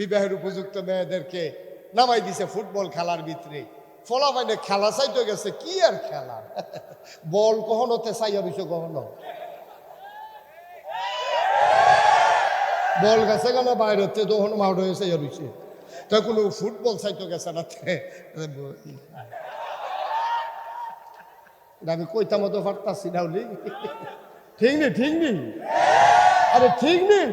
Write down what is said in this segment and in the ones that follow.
বিবাহের উপযুক্ত মেয়েদেরকে নামাই দিছে ফুটবল খেলার ভিতরে। ফলা পাইনে খেলা চাইতে গেছে, কি আর খেলা? বল কখনো তে চাইয়া রইছে কখনো? বল গেছে কেন? বাইরে হচ্ছে তখন মাউট হয়ে চাইয়া রইছে তো কোনো ফুটবল চাইতে গেছে না আমি কইতা মতো পারতাছি না ঠিক নেই ঠিক নেই আরে ঠিক নেই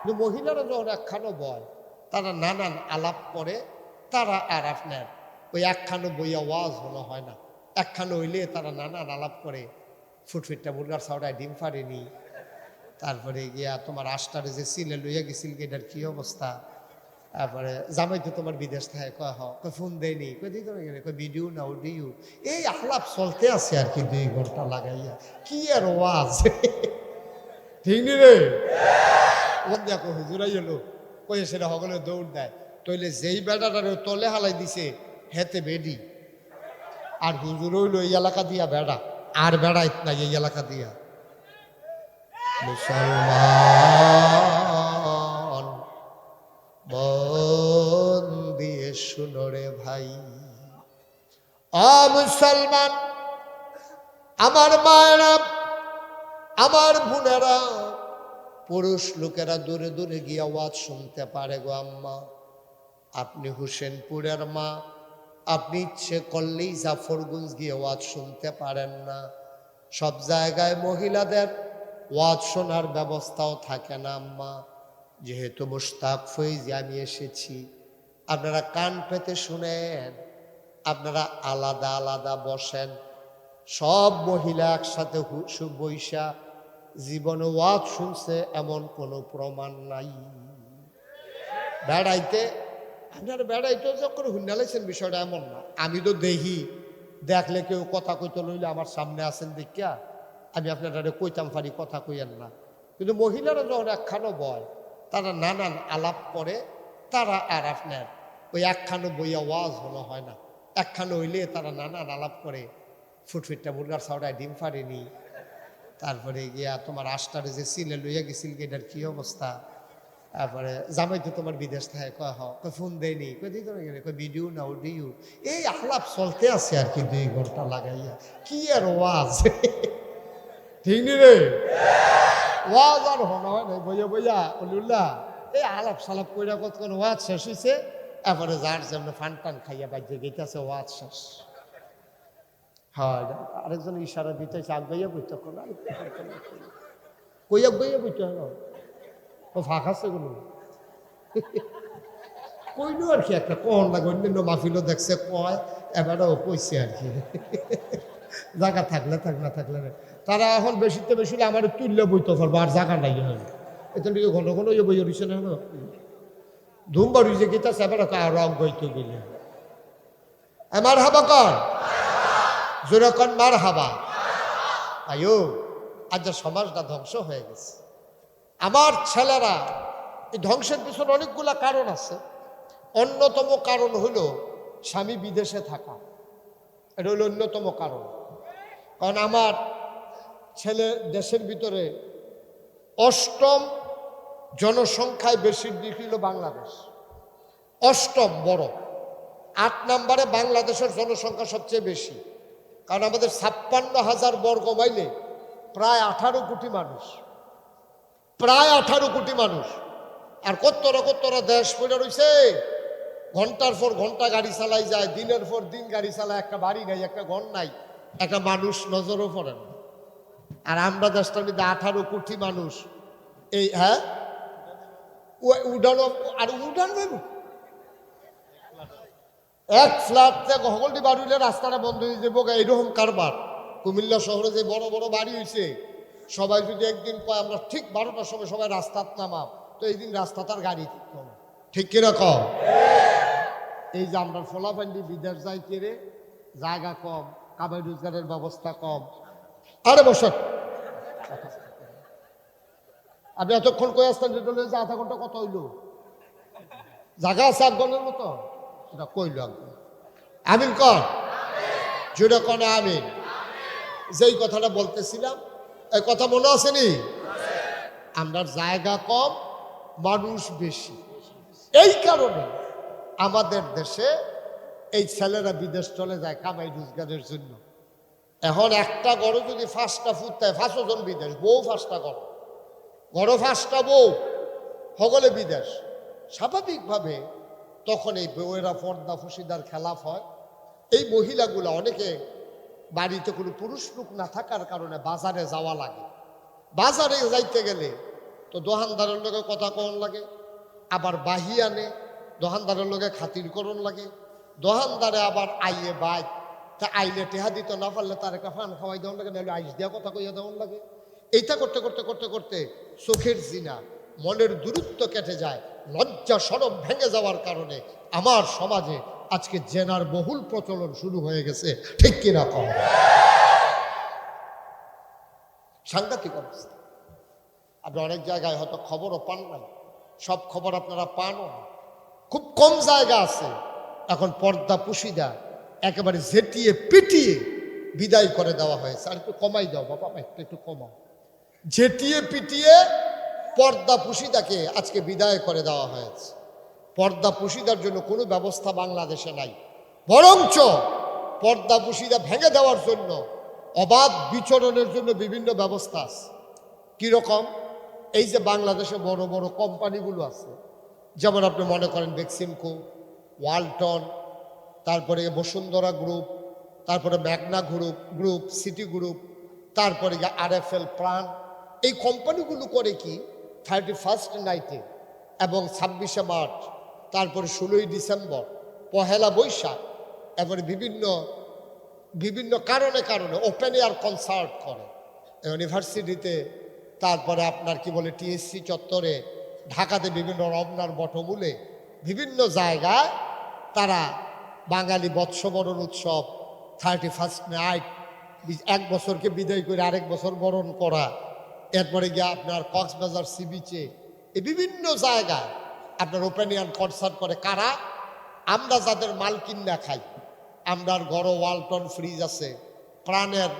কিন্তু মহিলারা যখন একখানো বয়, তারা নানান আলাপ করে, তারা আর আপনার ওই একখানো বইয়া ওয়াজ হলো হয় না। একখানো হইলে তারা নানান আলাপ করে ফুটফিটটা মুরগার সাউডায় ডিম ফাড়েনি। তারপরে গিয়া তোমার আষ্টারে যে সিলে লইয়া গেছিল এটার কি অবস্থা? তারপরে, জামাই তো তোমার বিদেশ থাকে, কয়, হ। কয়, ফোন দেয়নি। কয় দিতে গেলে। কয়, ভিডিও না অডিও এই আলাপ চলতে আছে আর কি দুই ঘণ্টা লাগাইয়া। কি আর ওয়াজ ঠিক নি রে? ওর দেখো হুজুরাই এলো কয়ে সেটা সকলে দৌড় দেয়। তইলে যেই বেড়াটারে তলে হালাই দিছে, হেতে বেডি। আর হুজুর হইল এই এলাকা দিয়া বেড়া। আর বেড়াই নাই এই এলাকা দিয়া। মুসলমান, মন দিয়ে শুনো রে ভাই। আ মুসলমান, আমার মায়েরা, আমার বোনেরা পুরুষ লোকেরা দূরে দূরে গিয়ে আওয়াজ শুনতে পারে গো আম্মা। আপনি হুসেনপুরের মা। আপনি ইচ্ছে করলেই জাফরগঞ্জ গিয়ে ওয়াজ শুনতে পারেন না। সব জায়গায় মহিলাদের ওয়াজ শোনার ব্যবস্থাও থাকে না আম্মা। যেহেতু মুস্তাক ফৈজি, আমি এসেছি। আপনারা কান পেতে শুনেন, আপনারা আলাদা আলাদা বসেন। সব মহিলা একসাথে বইসা জীবনে ওয়াজ শুনছে, এমন কোনো প্রমাণ নাই। বেড়াইতে, আপনার বেড়াইতে যখন হুন্ডালাইছেন বিষয়টা এমন না, আমি তো দেখি, দেখলে কেউ কথা কইতে লইলে আমার সামনে আছেন দেখিয়া, আমি আপনারা কইতাম পারি কথা কইয়েন না। কিন্তু মহিলারা যখন একখানো বয়, তারা নানান আলাপ করে, তারা আর আপনার ওই একখানো বইয়া ওয়াজ হলো হয় না। একখানো হইলে তারা নানান আলাপ করে, ফুটফিটটা মুরগার সাউডায় ডিম ফাড়েনি তারপরে গিয়া তোমার আষ্টারে যে সিলে লইয়া গেছিল, এটার কি অবস্থা? তারপরে জামাই তো তোমার বিদেশ থাকে, কয়, হ, কয়, ফোন দেয়নি। কয় দিতে গেলে কয় ভিডিও না অডিও এই আলাপ চলতে আছে আর কি, দুই ঘণ্টা লাগাইয়া। কি আর ওয়াজ? ঠিক নি রে? ওয়াজ আর হন, হয় না বইয়া বইয়া অলিউল্লাহ এই আলাপ সালাপ কইরা কতক্ষণ ওয়াজ শেষ হয়েছে এরপরে যার যেমন ফান টান খাইয়া বাজ্যে গেইতেছে, ওয়াজ শেষ। হয়, আরেকজন ইশারা দিতেছে আগ গাইয়া বইতে কইয়া গইয়া বইতে হয় না ও ফাঁক আছে কোনো? কইলো আর কি একটা, কন লাগে অন্যান্য মাহফিলও দেখছে, কয়, এবারও কইছে আর কি। জায়গা থাকলে থাক না থাকলে। তারা এখন বেশি হলে আমার তুললে বইতে পারব আর জায়গা নাই হয় এটা দিকে ঘন ঘন ইয়ে বইয়া রয়েছে না হলো ধুম বাড়ি যে গীতা সেবার আর গইতে গেলে। আমার হাবা কর জোরে কন মার হাবা আয়ো, আজ সমাজটা ধ্বংস হয়ে গেছে। আমার ছেলেরা, এই ধ্বংসের পিছনে অনেকগুলা কারণ আছে। অন্যতম কারণ হলো স্বামী বিদেশে থাকা। এটা হলো অন্যতম কারণ। কারণ আমার ছেলে দেশের ভিতরে অষ্টম জনসংখ্যায় বেশির দিক হলো বাংলাদেশ। অষ্টম বড়। আট নম্বরে বাংলাদেশের জনসংখ্যা সবচেয়ে বেশি। কারণ আমাদের ছাপ্পান্ন হাজার বর্গ মাইলে প্রায় আঠারো কোটি মানুষ। প্রায় আঠারো কোটি মানুষ। আর কত্তরা কত্তরা দেশ পড়ে রয়েছে ঘণ্টার পর ঘণ্টা গাড়ি চালাই যায়, দিনের পর দিন গাড়ি চালায়, একটা বাড়ি নাই, একটা ঘর নাই, একটা মানুষ নজরও পড়ে না। আর আমরা দেশটার মধ্যে আঠারো কোটি মানুষ। এই হ্যাঁ? উডানো, আর উডান এক ফ্ল্যাট থেকে সকলটি বাড়ি হইলে রাস্তাটা বন্ধ হয়ে যাব গা, এরকম কারবার। কুমিল্লা শহরে যে বড় বড় বাড়ি হয়েছে সবাই যদি একদিন কয় আমরা ঠিক বারোটার সময় সবাই রাস্তাত নামাম তো এই দিন রাস্তা তার গাড়ি ঠিক কীরকম এই যে আমরা ফোলাফান্ডি বিদেশ যাই কেড়ে জায়গা কম কামাই রোজগারের ব্যবস্থা কম। আরে বসত আপনি এতক্ষণ কয়ে আসতেন যে যে আধা ঘণ্টা কত হইল। জায়গা আছে একজনের মতো? এটা কইল আমিন। কর। জুড়ে কনে আমিন। যেই কথাটা বলতেছিলাম, এই কথা মনে আসেনি? আমরা জায়গা কম, মানুষ বেশি। এই কারণে আমাদের দেশে এই ছেলেরা বিদেশ চলে যায় কামাই রোজগারের জন্য। এখন একটা গড় যদি ফাঁসটা ফুটতায় ফাঁসো জন বিদেশ, বউ ফাঁসটা গড় গড় ফাঁসটা বউ, সকলে বিদেশ। স্বাভাবিকভাবে তখন এই বউয়েরা পর্দা ফুসিদার খেলাফ হয়। এই মহিলাগুলো অনেকে বাড়িতে কোনো পুরুষ লোক না থাকার কারণে বাজারে যাওয়া লাগে। বাজারে যাইতে গেলে তো দোকানদারের লোকে কথা কন লাগে, আবার বাহি আনে দোকানদারের লোকে খাতির করণ লাগে। দোকানদারে আবার আইয়ে বাইক তা আইলে টেহা দিতে না পারলে তার একটা ফান খাওয়াই দেওয়ার লাগে, নাহলে আইস দেওয়া কথা কইয়া দেওয়ার লাগে। এইটা করতে করতে করতে করতে, চোখের জিনা মনের দূরত্ব কেটে যায়, লজ্জা সরব ভেঙে যাওয়ার কারণে আমার সমাজে আজকে জেনার বহুল প্রচলন শুরু হয়ে গেছে। ঠিক কিনা কম সাংঘাতিক অবস্থা। আপনি অনেক জায়গায় হয়তো খবরও পান নাই। সব খবর আপনারা পানও না। খুব কম জায়গা আছে। এখন পর্দা পুশিদা একেবারে ঝেটিয়ে পিটিয়ে বিদায় করে দেওয়া হয়েছে। আর একটু কমাই দাও, বাবা, একটু একটু কমাও। ঝেটিয়ে পিটিয়ে পর্দা পুশিদাকে আজকে বিদায় করে দেওয়া হয়েছে। পর্দা পুশিদার জন্য কোনো ব্যবস্থা বাংলাদেশে নাই। বরঞ্চ পর্দা পুশিদা ভেঙে দেওয়ার জন্য, অবাধ বিচরণের জন্য বিভিন্ন ব্যবস্থা আছে। কীরকম এই যে বাংলাদেশে বড় বড় কোম্পানিগুলো আছে, যেমন আপনি মনে করেন বেক্সিমকো, ওয়ালটন, তারপরে বসুন্ধরা গ্রুপ, তারপরে Magna group group, city group, তারপরে আর এফ এল প্রাণ। এই কোম্পানিগুলো করে কি? থার্টি ফার্স্ট নাইটে এবং ছাব্বিশে মার্চ, তারপরে ষোলোই ডিসেম্বর, পহেলা বৈশাখ এবারে বিভিন্ন বিভিন্ন কারণে কারণে ওপেন এয়ার কনসার্ট করে। ইউনিভার্সিটিতে, তারপরে আপনার কি বলে টিএসসি চত্বরে, ঢাকাতে বিভিন্ন রমনার বটমূলে, বিভিন্ন জায়গায় তারা বাঙালি বৎসবরণ উৎসব, থার্টি ফার্স্ট নাইট, এক বছরকে বিদায় করে আরেক বছর বরণ করা এরপরে গিয়ে আপনার কক্সবাজার সি বিচে, এই বিভিন্ন জায়গায় আপনার ওপেন এয়ার কনসার্ট করে কারা? আমরা যাদের মাল কিনা খাই। আমরার গড় ওয়ালটন ফ্রিজ আছে, প্রাণের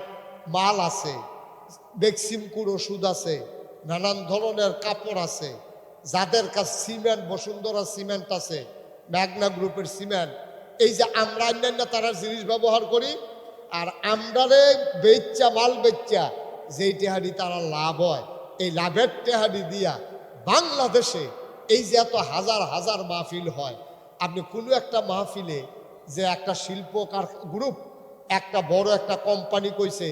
মাল আছে বেক্সিমকুর ওষুধ আছে, নানান ধরনের কাপড় আছে। যাদের কাছে সিমেন্ট, বসুন্ধরা সিমেন্ট আছে, ম্যাগনা গ্রুপের সিমেন্ট, এই যে আমরা অন্যান্য তারা জিনিস ব্যবহার করি, আর আমরারে বেচ্চা মাল বেচ্চা যেই টেহারি তারা লাভ হয়, এই লাভের টেহারি দিয়া বাংলাদেশে এই যে এত হাজার হাজার মাহফিল হয়, আপনি কোনো একটা মাহফিলে যে একটা শিল্পকার গ্রুপ একটা বড় একটা কোম্পানি কইছে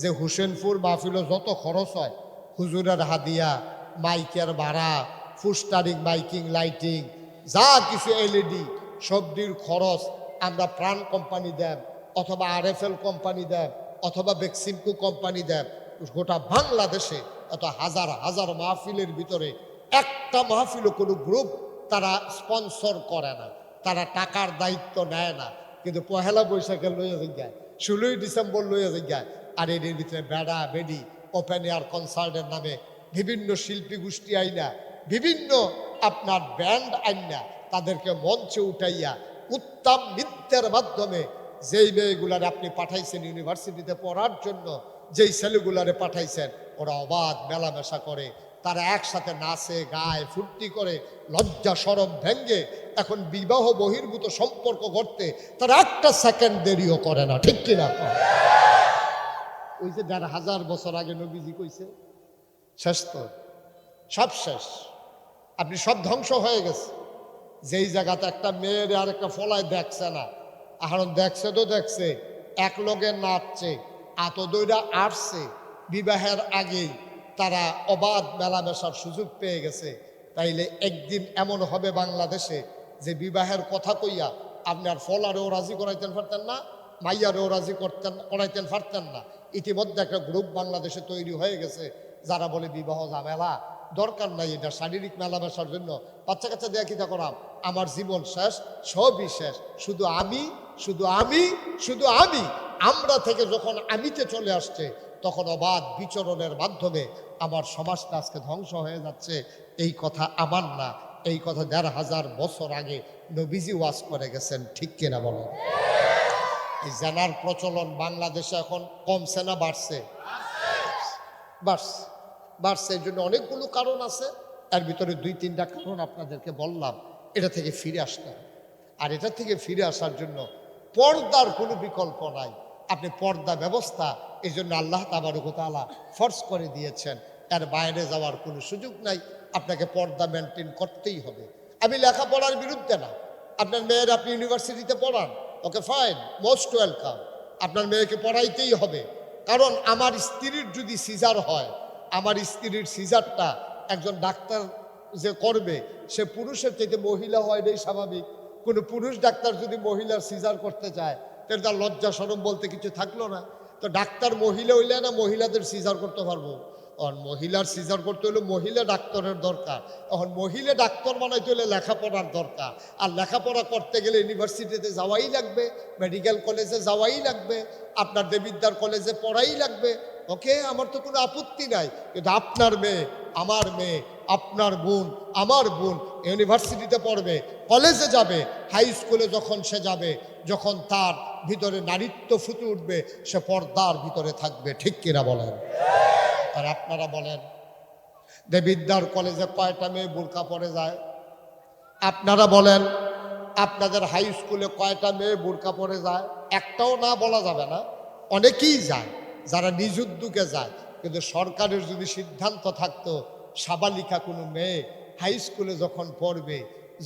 যে হুসেনপুর মাহফিলে যত খরচ হয়, হুজুরের হাদিয়া, মাইকের ভাড়া, ফুস্টারিং, মাইকিং, লাইটিং, যা কিছু এলইডি সবজির খরচ আমরা প্রাণ কোম্পানি দেব, অথবা আর কোম্পানি দেব, অথবা বেক্সিমকো কোম্পানি দেব। গোটা বাংলাদেশে এত হাজার হাজার মাহফিলের ভিতরে একটা মাহফিলও কোনো গ্রুপ তারা স্পন্সর করে না, তারা টাকার দায়িত্ব নেয় না। কিন্তু পহেলা বৈশাখে লইয়া যায় ষোলোই ডিসেম্বর লইয়া যায় আর এর ভিতরে বেড়া, বেডি ওপেন এয়ার কনসার্টের নামে বিভিন্ন শিল্পী গোষ্ঠী আইনা, বিভিন্ন আপনার ব্যান্ড আইনা, তাদেরকে মঞ্চে উঠাইয়া উত্তম নৃত্যের মাধ্যমে যেই মেয়েগুলারে আপনি পাঠাইছেন ইউনিভার্সিটিতে পড়ার জন্য যেই ছেলেগুলারে পাঠাইছেন, ওরা অবাধ মেলামেশা করে, তারা একসাথে নাচে, গায়ে, ফুর্তি করে, লজ্জা সরম ভেঙ্গে এখন বিবাহ বহির্ভূত সম্পর্ক করতে তারা একটা সেকেন্ড দেরিও করে না, ঠিক কিনা? ওই যে দেড় হাজার বছর আগে নবীজি কইছে, শেষ তো, সব শেষ। আপনি সব ধ্বংস হয়ে গেছে। যেই জায়গাতে একটা মেয়ের আর একটা ফলায় দেখছে না এখন দেখছে তো দেখছে, এক লগে নাচছে আত দইরা আসছে বিবাহের আগেই তারা অবাধ মেলামেশার সুযোগ পেয়ে গেছে। তাইলে একদিন এমন হবে বাংলাদেশে যে বিবাহের কথা কইয়া আপনার ফলারেও রাজি করাইতেন পারতেন না, মাইয়ারেও রাজি করতেন, করাইতেন পারতেন না। ইতিমধ্যে একটা গ্রুপ বাংলাদেশে তৈরি হয়ে গেছে যারা বলে বিবাহ ঝামেলা। দরকার নাই এটা শারীরিক মেলামেশার জন্য। বাচ্চা কাচ্চা দেয়া কিতা করাম? আমার জীবন শেষ, সবই শেষ। শুধু আমি শুধু আমি শুধু আমি। আমরা থেকে যখন আমিতে চলে আসছে, তখন অবাধ বিচরণের মাধ্যমে আমার সমাজটা আজকে ধ্বংস হয়ে যাচ্ছে। এই কথা আমার না, এই কথা দেড় হাজার বছর আগে নবীজি ওয়াজ করে গেছেন, ঠিক কিনা বলেন এই জেনার প্রচলন বাংলাদেশে এখন কমছে না, বাড়ছে? বাড়ছে। বাড়ছে এর জন্য অনেকগুলো কারণ আছে। এর ভিতরে দুই, তিনটা কারণ আপনাদেরকে বললাম, এটা থেকে ফিরে আসতে আর এটা থেকে ফিরে আসার জন্য পর্দার কোনো বিকল্প নাই। আপনি পর্দা ব্যবস্থা এই জন্য আল্লাহ তাবারকতালা ফর্স করে দিয়েছেন। এর বাইরে যাওয়ার কোনো সুযোগ নাই। আপনাকে পর্দা মেনটেন করতেই হবে। আমি লেখাপড়ার বিরুদ্ধে না। আপনার মেয়ের আপনি ইউনিভার্সিটিতে পড়ান, ওকে ফাইন মোস্ট ওয়েলকাম আপনার মেয়েকে পড়াইতেই হবে। কারণ আমার স্ত্রীর যদি সিজার হয়, আমার স্ত্রীর সিজারটা একজন ডাক্তার যে করবে, সে পুরুষের চাইতে মহিলা হয় এটাই স্বাভাবিক। কোনো পুরুষ ডাক্তার যদি মহিলার সিজার করতে চায় তার লজ্জা সরম বলতে কিছু থাকল না। তো ডাক্তার মহিলা হইলে না মহিলাদের সিজার করতে পারব। আর মহিলার সিজার করতে হলে মহিলা ডাক্তারের দরকার। এখন মহিলা ডাক্তার বানাইতে হলে লেখাপড়ার দরকার। আর লেখাপড়া করতে গেলে ইউনিভার্সিটিতে যাওয়াই লাগবে মেডিকেল কলেজে যাওয়াই লাগবে, আপনার দেবিদ্যার কলেজে পড়াই লাগবে। ওকে, আমার তো কোনো আপত্তি নাই। কিন্তু আপনার মেয়ে, আমার মেয়ে আপনার বোন, আমার বোন ইউনিভার্সিটিতে পড়বে, কলেজে যাবে, হাই স্কুলে যখন সে যাবে, যখন তার ভিতরে নারীত্ব ফুটে উঠবে, সে পর্দার ভিতরে থাকবে, ঠিক কিনা বলেন? আর আপনারা বলেন দেবিদ্যার কলেজে কয়টা মেয়ে বোরকা পরে যায়? আপনারা বলেন, আপনাদের হাই স্কুলে কয়টা মেয়ে বোরকা পরে যায়? একটাও না বলা যাবে না, অনেকেই যায়, যারা নিজ উদ্যোগে যায়, কিন্তু সরকারের যদি সিদ্ধান্ত থাকতো সাবালিকা কোনো মেয়ে হাই স্কুলে যখন পড়বে,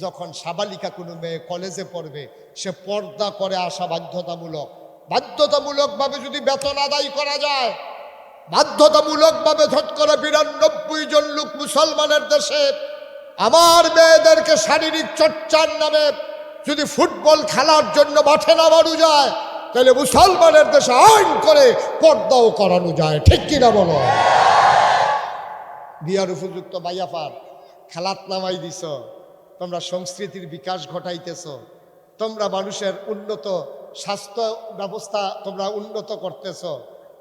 যখন সাবালিকা কোনো মেয়ে কলেজে পড়বে, সে পর্দা করে আসা বাধ্যতামূলক। বাধ্যতামূলকভাবে যদি বেতন আদায় করা যায়, বাধ্যতামূলকভাবে ধট করে বিরানব্বই জন লোক মুসলমানের দেশে, আমার মেয়েদেরকে শারীরিক চর্চার নামে যদি ফুটবল খেলার জন্য মাঠে নামানো যায়, তাহলে মুসলমানের দেশে আইন করে পর্দাও করানো যায়। ঠিক কিনা বলো? বিয়ার উপযুক্ত বাইয়াফার খেলাত নামাই দিছ, তোমরা সংস্কৃতির বিকাশ ঘটাইতেছ, তোমরা মানুষের উন্নত স্বাস্থ্য ব্যবস্থা তোমরা উন্নত করতেছ,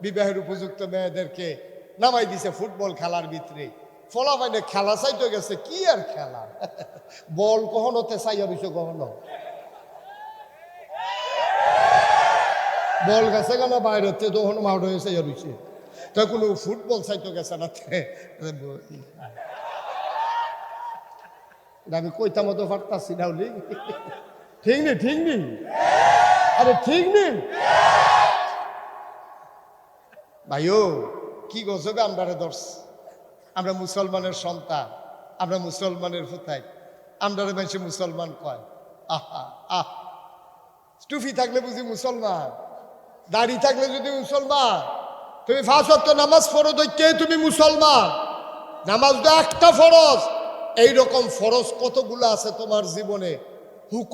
বিবাহের উপযুক্ত মেয়েদেরকে নামাই দিছে ফুটবল খেলার ভিতরে। ফলাফাইনে খেলা চাইতে গেছে, কি আর খেলা? বল কখনো তে চাইয়া দিছে কখনো? বল গেছে কেন বাইরে তে মাউট হয়ে চাইয়া তো কোনো ফুটবল চাইতে গেছে না আমি কইতা মতো পারতাছি না ঠিক নেই ঠিক নেই? আরে ঠিক নেই? ভাইও, কি গজবে আমরা দর্শ। আমরা মুসলমানের সন্তান, আমরা মুসলমানের ফুতাই আমরা মানুষে মুসলমান কয়। আহা, আহ। টুফি থাকলে বুঝি মুসলমান, দাড়ি থাকলে যদি মুসলমান। তুমি ফাঁস তো নামাজ পড়ো ওই কে তুমি মুসলমান। নামাজ তো একটা ফরজ। এইরকম ফরজ কতগুলো আছে তোমার জীবনে? হুকুম